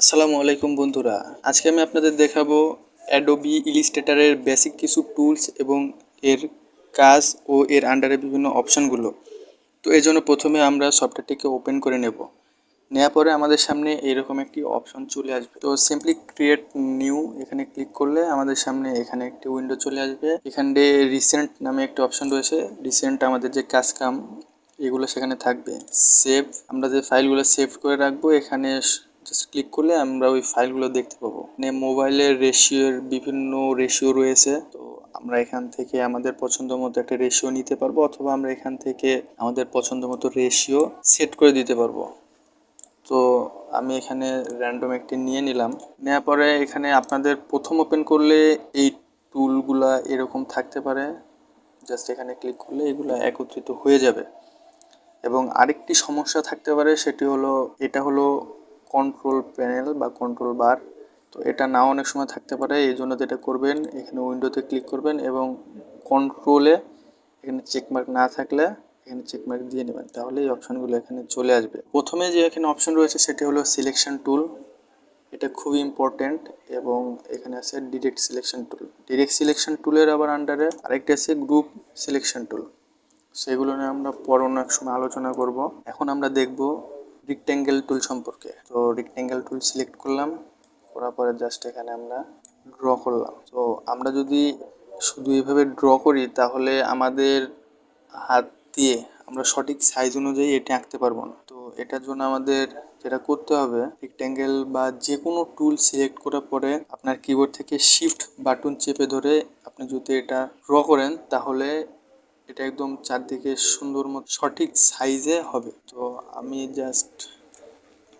আসসালামু আলাইকুম বন্ধুরা। আজকে আমি আপনাদের দেখাবো অ্যাডোবি ইলিস্ট্রেটারের বেসিক কিছু টুলস এবং এর কাজ ও এর আন্ডারে বিভিন্ন অপশানগুলো তো এই জন্য প্রথমে আমরা সফটওয়্যারটিকে ওপেন করে নেব। নেওয়ার পরে আমাদের সামনে এরকম একটি অপশন চলে আসবে। তো সিম্পলি ক্রিয়েট নিউ এখানে ক্লিক করলে আমাদের সামনে এখানে একটি উইন্ডো চলে আসবে। এখানে রিসেন্ট নামে একটি অপশন রয়েছে। রিসেন্ট আমাদের যে কাজ কাম, এগুলো সেখানে থাকবে। সেভ আমরা যে ফাইলগুলো সেভ করে রাখব, এখানে জাস্ট ক্লিক করলে আমরা ওই ফাইলগুলো দেখতে পাবো। মানে মোবাইলের রেশিওর বিভিন্ন রেশিও রয়েছে। তো আমরা এখান থেকে আমাদের পছন্দ মতো একটা রেশিও নিতে পারব অথবা আমরা এখান থেকে আমাদের পছন্দ মতো রেশিও সেট করে দিতে পারব। তো আমি এখানে র্যান্ডম একটি নিয়ে নিলাম। নেওয়ার পরে এখানে আপনাদের প্রথম ওপেন করলে এই টুলগুলা এরকম থাকতে পারে। জাস্ট এখানে ক্লিক করলে এগুলো একত্রিত হয়ে যাবে। এবং আরেকটি সমস্যা থাকতে পারে সেটি হলো, এটা হলো কন্ট্রোল প্যানেল বা কন্ট্রোল বার তো এটা নাও অনেক সময় থাকতে পারে, এই জন্য যেটা করবেন, এখানে উইন্ডোতে ক্লিক করবেন এবং কন্ট্রোলে এখানে চেকমার্ক না থাকলে এখানে চেকমার্ক দিয়ে নেবেন। তাহলে এই অপশানগুলো এখানে চলে আসবে। প্রথমে যে এখানে অপশন রয়েছে সেটি হলো সিলেকশন টুল এটা খুবই ইম্পর্টেন্ট এবং এখানে আছে direct selection tool direct selection টুলের আবার আন্ডারে আরেকটা আছে গ্রুপ সিলেকশন টুল সেগুলো নিয়ে আমরা পরে অন্য এক সময় আলোচনা করব। এখন আমরা দেখব রিক্ট্যাঙ্গেল টুল সম্পর্কে। তো রিক্ট্যাঙ্গেল টুল সিলেক্ট করলাম, করার পরে জাস্ট এখানে আমরা ড্র করলাম। তো আমরা যদি শুধু এইভাবে ড্র করি, তাহলে আমাদের হাত দিয়ে আমরা সঠিক সাইজ অনুযায়ী এটি আঁকতে পারব না। তো এটার জন্য আমাদের যেটা করতে হবে রেক্ট্যাঙ্গেল বা যে কোনো টুল সিলেক্ট করার পরে আপনার কিবোর্ড থেকে শিফট বাটন চেপে ধরে আপনি যদি এটা ড্র করেন, তাহলে এটা একদম চারদিকে সুন্দর মতো সঠিক সাইজে হবে। তো আমি জাস্ট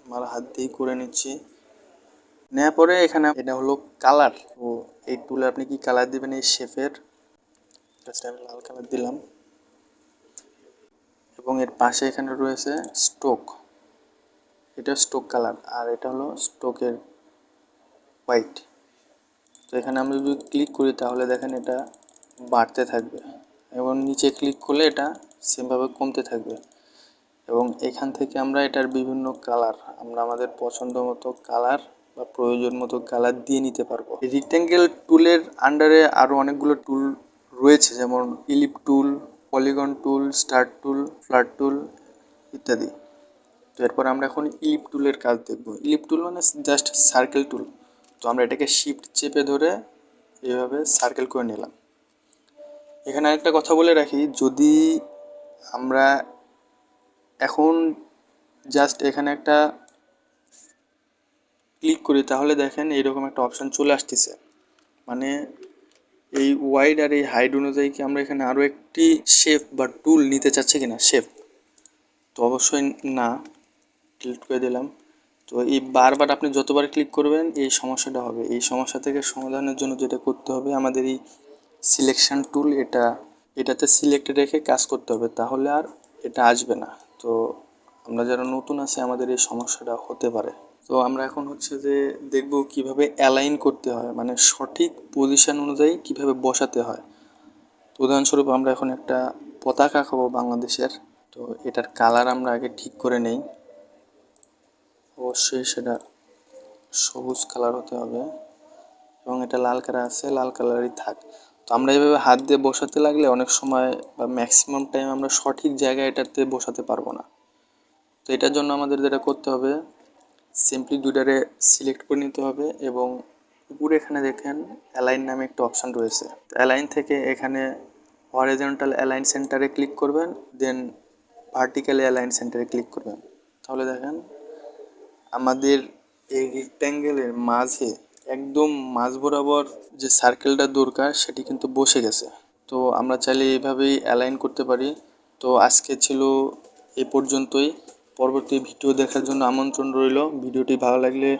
আমার হাত দিয়ে করে নিচ্ছি। নেওয়ার পরে এখানে এটা হলো কালার তো এই টুলে আপনি কি কালার দেবেন এই শেফের জাস্ট আমি লাল কালার দিলাম। এবং এর পাশে এখানে রয়েছে স্টোক এটা স্টোক কালার আর এটা হলো স্টোকের হোয়াইট তো এখানে আমরা যদি ক্লিক করি তাহলে দেখেন এটা বাড়তে থাকবে। এবং নিচে ক্লিক করলে এটা সেমভাবে কমতে থাকবে। এবং এখান থেকে আমরা এটার বিভিন্ন কালার আমরা আমাদের পছন্দ মতো কালার বা প্রয়োজন মতো কালার দিয়ে নিতে পারব। রিক্ট্যাঙ্গেল টুলের আন্ডারে আরও অনেকগুলো টুল রয়েছে, যেমন ellipse tool polygon tool star tool flat tool ইত্যাদি। তো এরপর আমরা এখন ইলিপ টুলের কাজ দেখব। ইলিপ টুল মানে জাস্ট সার্কেল টুল তো আমরা এটাকে শিফট চেপে ধরে এভাবে সার্কেল করে নিলাম। এখানে আরেকটা কথা বলে রাখি, যদি আমরা এখন জাস্ট এখানে একটা ক্লিক করি, তাহলে দেখেন এইরকম একটা অপশান চলে আসতেছে। মানে এই ওয়াইড আর এই হাইড অনুযায়ী কি আমরা এখানে আরও একটি শেপ বা টুল নিতে চাচ্ছি কিনা? শেপ তো অবশ্যই না ক্লিক করে দিলাম। তো এই বারবার আপনি যতবার ক্লিক করবেন, এই সমস্যাটা হবে। এই সমস্যা থেকে সমাধানের জন্য যেটা করতে হবে, আমাদের এই সিলেকশন টুল এটা, এটাতে সিলেক্টে রেখে কাজ করতে হবে, তাহলে আর এটা আসবে না। তো আমরা যারা নতুন আছি, আমাদের এই সমস্যাটা হতে পারে। তো আমরা এখন হচ্ছে যে দেখব কীভাবে অ্যালাইন করতে হয় মানে সঠিক পজিশন অনুযায়ী কীভাবে বসাতে হয়। তো উদাহরণস্বরূপ আমরা এখন একটা পতাকা খাব বাংলাদেশের। তো এটার কালার আমরা আগে ঠিক করে নেই। অবশ্যই সেটা সবুজ কালার হতে হবে। এবং এটা লাল কালার আছে, লাল কালারই থাক। তো আমরা এভাবে হাত দিয়ে বসাতে লাগলে অনেক সময় বা ম্যাক্সিমাম টাইম আমরা সঠিক জায়গায় এটাতে বসাতে পারব না। তো এটার জন্য আমাদের যেটা করতে হবে সিম্পলি দুটারে সিলেক্ট করে নিতে হবে এবং উপরে এখানে দেখেন অ্যালাইন নামে একটা অপশান রয়েছে। তো অ্যালাইন থেকে এখানে হরিজন্টাল অ্যালাইন সেন্টারে ক্লিক করবেন দেন ভার্টিক্যালি অ্যালাইন সেন্টারে ক্লিক করবেন। তাহলে দেখেন, আমাদের এই রেক্ট্যাঙ্গেলের মাঝে একদম মাঝ বরাবর যে সার্কেলটা দরকার, সেটি কিন্তু বসে গেছে। তো আমরা চাইলে এইভাবেই অ্যালাইন করতে পারি। তো আজকে ছিল এ পর্যন্তই। পরবর্তী ভিডিও দেখার জন্য আমন্ত্রণ রইল। ভিডিওটি ভালো লাগলে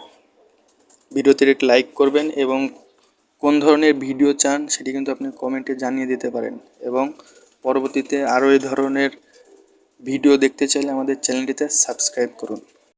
ভিডিওতে একটি লাইক করবেন এবং কোন ধরনের ভিডিও চান, সেটি কিন্তু আপনি কমেন্টে জানিয়ে দিতে পারেন। এবং পরবর্তীতে আরও এই ধরনের ভিডিও দেখতে চাইলে আমাদের চ্যানেলটিতে সাবস্ক্রাইব করুন।